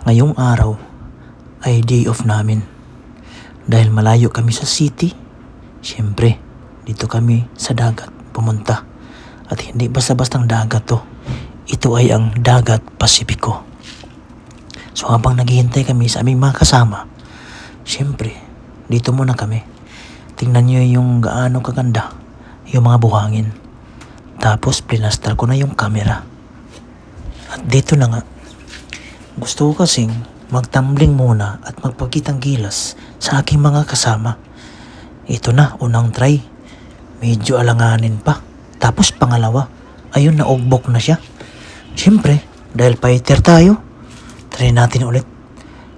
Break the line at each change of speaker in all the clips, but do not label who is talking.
Ngayong araw ay day off namin. Dahil malayo kami sa city, siyempre, dito kami sa dagat pumunta. At hindi basta-bastang dagat to. Ito ay ang dagat Pasipiko. So habang naghihintay kami sa aming mga kasama, siyempre, dito muna kami. Tingnan nyo yung gaano kaganda yung mga buhangin. Tapos plinastar ko na yung camera. At dito na nga, gusto ko kasing magtambling muna at magpakitang gilas sa aking mga kasama. Ito na, unang try. Medyo alanganin pa. Tapos pangalawa, ayun na ugbok na siya. Siyempre, dahil fighter tayo, try natin ulit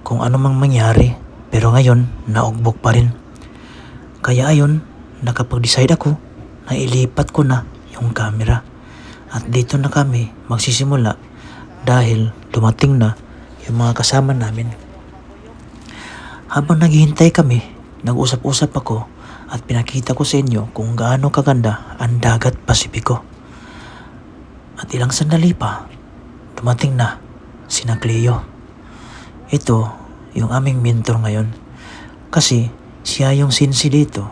kung ano mang mangyari. Pero ngayon, naugbok pa rin. Kaya ayun, nakapag-decide ako na ilipat ko na yung camera. At dito na kami magsisimula dahil dumating na yung mga kasama namin. Habang naghihintay kami, nag-usap-usap ako at pinakita ko sa inyo kung gaano kaganda ang dagat Pasipiko. At ilang sandali pa, dumating na si Cleo. Ito yung aming mentor ngayon. Kasi siya yung sinsi dito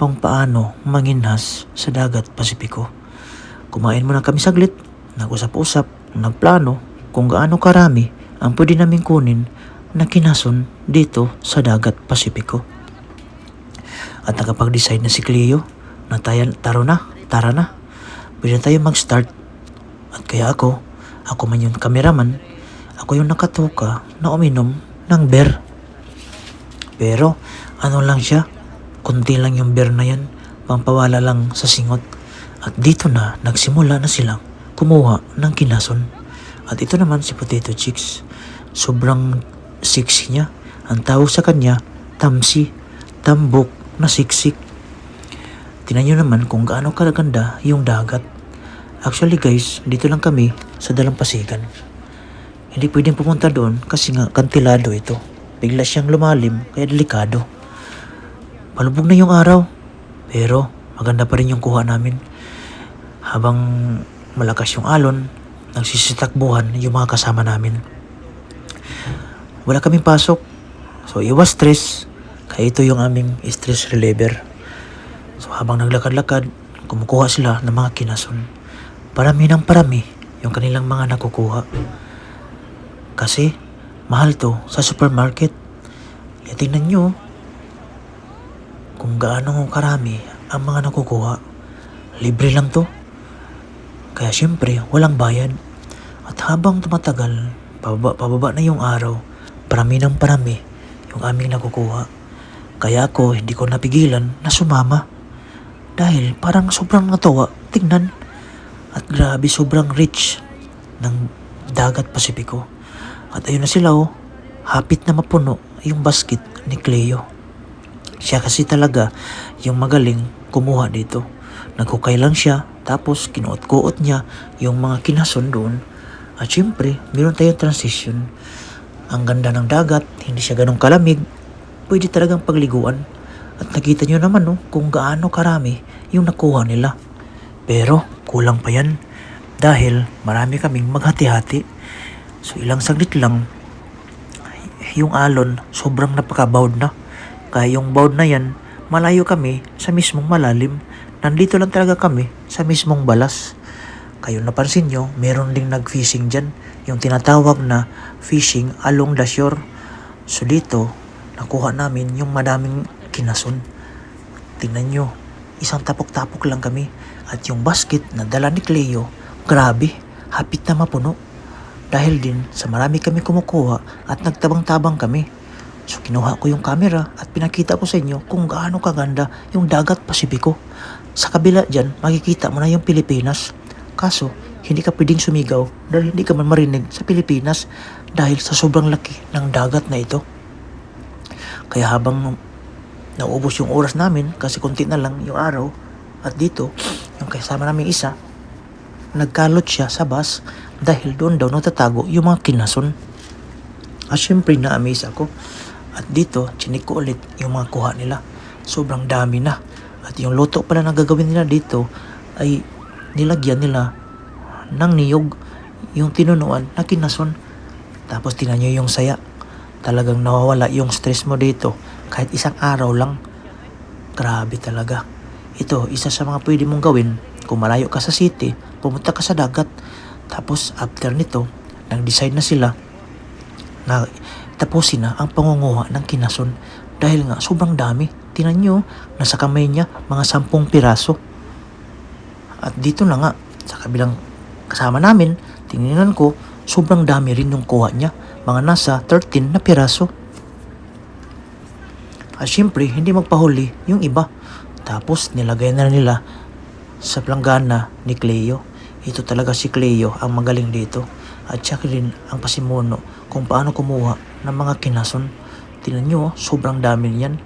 kung paano manginhas sa dagat Pasipiko. Kumain muna kami saglit, nag-usap-usap, nagplano kung gaano karami ang pwede namin kunin na kinason dito sa dagat Pasipiko. At nakapag-decide na si Cleo na tayo, taro na, tara na. Pwede na tayo mag-start. At kaya ako, ako man yung kameraman, ako yung nakatuka na uminom ng beer. Pero ano lang siya, kunti lang yung beer na yan, pampawala lang sa singot. At dito na nagsimula na silang kumuha ng kinason. At ito naman si Potato Chicks. Sobrang sexy niya. Ang tawag sa kanya, tamsi, tambok na siksik. Tinan nyo naman kung gaano kalaganda yung dagat. Actually guys, dito lang kami sa Dalampasigan. Hindi pwedeng pumunta doon kasi nga kantilado ito. Bigla siyang lumalim kaya delikado. Malubog na yung araw. Pero maganda pa rin yung kuha namin. Habang malakas yung alon, nagsisitakbuhan yung mga kasama namin. Wala kaming pasok. So iwas stress. Kaya ito yung aming stress reliever. So habang naglakad-lakad, kumukuha sila ng mga kinason. Parami ng parami yung kanilang mga nakukuha. Kasi mahal to sa supermarket. E tingnan nyo kung gaano karami ang mga nakukuha. Libre lang to. Kaya syempre, walang bayad. At habang tumatagal, pababa, pababa na yung araw, parami ng parami yung aming nakukuha. Kaya ako hindi ko napigilan na sumama. Dahil parang sobrang natuwa, tingnan. At grabe sobrang rich ng dagat Pasipiko. At ayun na sila oh, hapit na mapuno yung basket ni Cleo. Siya kasi talaga yung magaling kumuha dito. Nagkukay lang siya, tapos kinuot-kuot niya yung mga kinason doon. At syempre, meron tayong transition. Ang ganda ng dagat, hindi siya ganong kalamig. Pwede talagang pagliguan. At nakita nyo naman no, kung gaano karami yung nakuha nila. Pero kulang pa yan. Dahil marami kaming maghati-hati. So ilang saglit lang, yung alon sobrang napaka-bound na. Kaya yung bound na yan, malayo kami sa mismong malalim. Nandito lang talaga kami sa mismong balas. Kayo napansin nyo, meron ding nag-fishing dyan. Yung tinatawag na fishing along the shore. So dito, nakuha namin yung madaming kinason. Tingnan nyo, isang tapok-tapok lang kami. At yung basket na dala ni Cleo, grabe, hapit na mapuno. Dahil din sa marami kami kumukuha at nagtabang-tabang kami. So kinuha ko yung camera at pinakita ko sa inyo kung gaano kaganda yung dagat Pasipiko. Sa kabila dyan, makikita mo na yung Pilipinas. Kaso, hindi ka pwedeng sumigaw dahil hindi ka man marinig sa Pilipinas dahil sa sobrang laki ng dagat na ito. Kaya habang naubos yung oras namin kasi konti na lang yung araw at dito, yung kasama namin isa, nagkalot siya sa bus dahil doon daw natatago yung mga kinason. At syempre na-amaze ako. At dito, chinik ko ulit yung mga kuha nila. Sobrang dami na. At yung luto pala na gagawin nila dito ay nilagyan nila ng niyog yung tinunuan na kinason. Tapos tinan nyo yung saya. Talagang nawawala yung stress mo dito. Kahit isang araw lang. Grabe talaga. Ito, isa sa mga pwede mong gawin kung malayo ka sa city, pumunta ka sa dagat. Tapos after nito, nag-decide na sila na tapusin na ang pangunguha ng kinason dahil nga sobrang dami. Tinan nyo, nasa kamay niya mga sampung piraso. At dito na nga, sa kabilang kasama namin, tingnan ko, sobrang dami rin yung kuha niya. Mga nasa 13 na piraso. At syempre, hindi magpahuli yung iba. Tapos nilagay na nila sa planggana ni Cleo. Ito talaga si Cleo ang magaling dito. At siya rin ang pasimuno kung paano kumuha ng mga kinason. Tinan nyo, oh, sobrang dami niyan.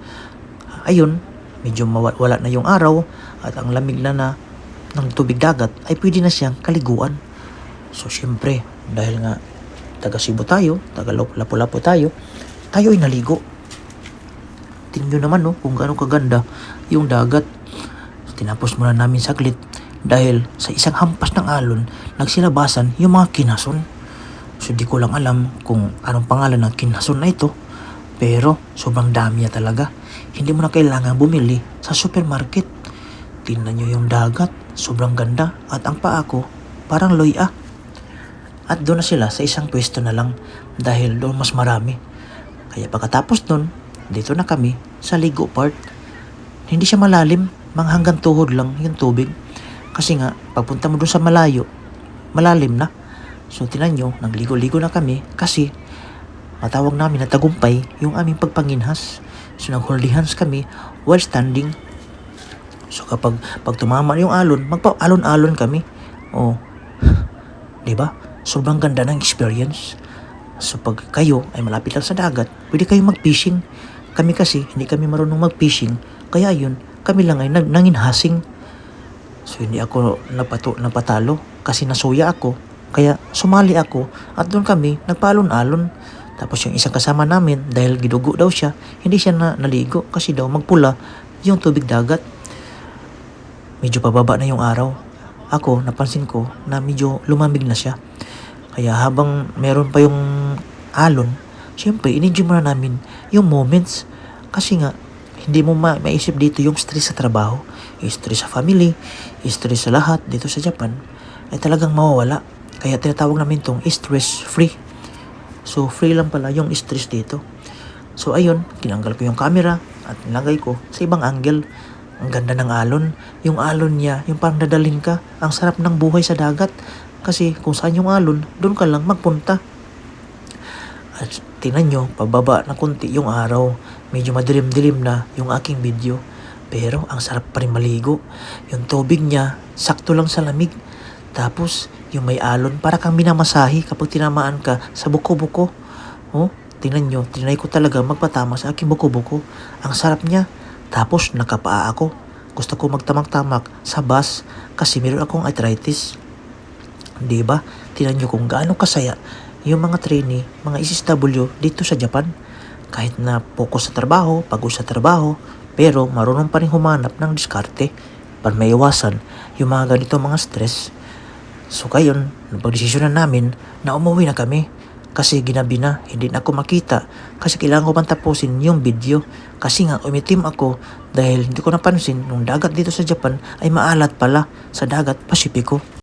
Ayun, medyo mawa- wala na yung araw at ang lamig na na ng tubig dagat ay pwede na siyang kaliguan. So syempre, dahil nga taga Cebu tayo, taga Lapu-Lapu tayo, tayo ay naligo. Tingnan naman no, kung gaano kaganda yung dagat. Tinapos muna namin saglit dahil sa isang hampas ng alon, nagsilabasan yung mga kinason. So di ko lang alam kung anong pangalan ng kinason na ito. Pero sobrang dami niya talaga. Hindi mo na kailangan bumili sa supermarket. Tingnan nyo yung dagat, sobrang ganda. At ang paa ko, parang loya. At doon na sila sa isang pwesto na lang dahil doon mas marami. Kaya pagkatapos doon, dito na kami sa ligo part. Hindi siya malalim, mga hanggang tuhod lang yung tubig. Kasi nga, pagpunta mo doon sa malayo, malalim na. So tinan nyo, nagligo-ligo na kami kasi matawag namin na tagumpay yung aming pagpanginhas. So nag-hold hands kami while standing. So kapag pag tumama yung alon, magpa-alon-alon kami. Oh, 'di ba? Sobrang ganda ng experience. So pag kayo ay malapit lang sa dagat, pwede kayo mag-fishing. Kami kasi hindi kami marunong mag-fishing, kaya yun, kami lang ay nag nanginhasing. So hindi ako napato, napatalo kasi nasuya ako. Kaya sumali ako at doon kami nagpaalon-alon. Tapos yung isang kasama namin dahil gidugo daw siya, hindi siya na naligo kasi daw magpula yung tubig dagat. Medyo pababa na yung araw. Ako, napansin ko na medyo lumamig na siya. Kaya habang meron pa yung alon, syempre, inenjoy muna namin yung moments. Kasi nga, hindi mo ma maisip dito yung stress sa trabaho, yung stress sa family, yung stress sa lahat dito sa Japan, ay talagang mawawala. Kaya tinatawag namin tong stress-free. So, free lang pala yung stress dito. So, ayun, kinanggal ko yung camera at nilagay ko sa ibang angle. Ang ganda ng alon. Yung alon niya, yung parang dadalhin ka. Ang sarap ng buhay sa dagat. Kasi kung saan yung alon, doon ka lang magpunta. At tingnan nyo, pababa na kunti yung araw. Medyo madilim-dilim na yung aking video. Pero ang sarap pa rin maligo. Yung tubig niya, sakto lang sa lamig. Tapos, yung may alon, para kang minamasahi kapag tinamaan ka sa buko-buko. Oh, tingnan nyo, tinry ko talaga magpatama sa aking buko-buko. Ang sarap niya. Tapos, nakapaa ako. Gusto ko magtamak-tamak sa bus kasi meron akong arthritis. Di ba? Tingnan nyo kung gaano kasaya yung mga trainee, mga SSW dito sa Japan. Kahit na focus sa trabaho, pagod sa trabaho, pero marunong pa rin humanap ng diskarte para maiwasan yung mga ganito mga stress. So kayon, napagdesisyon na namin na umuwi na kami. Kasi ginabi na, hindi na ako makita. Kasi kailangan ko pang tapusin yung video. Kasi nga, umitim ako dahil hindi ko napansin nung dagat dito sa Japan ay maalat pala sa dagat Pasipiko.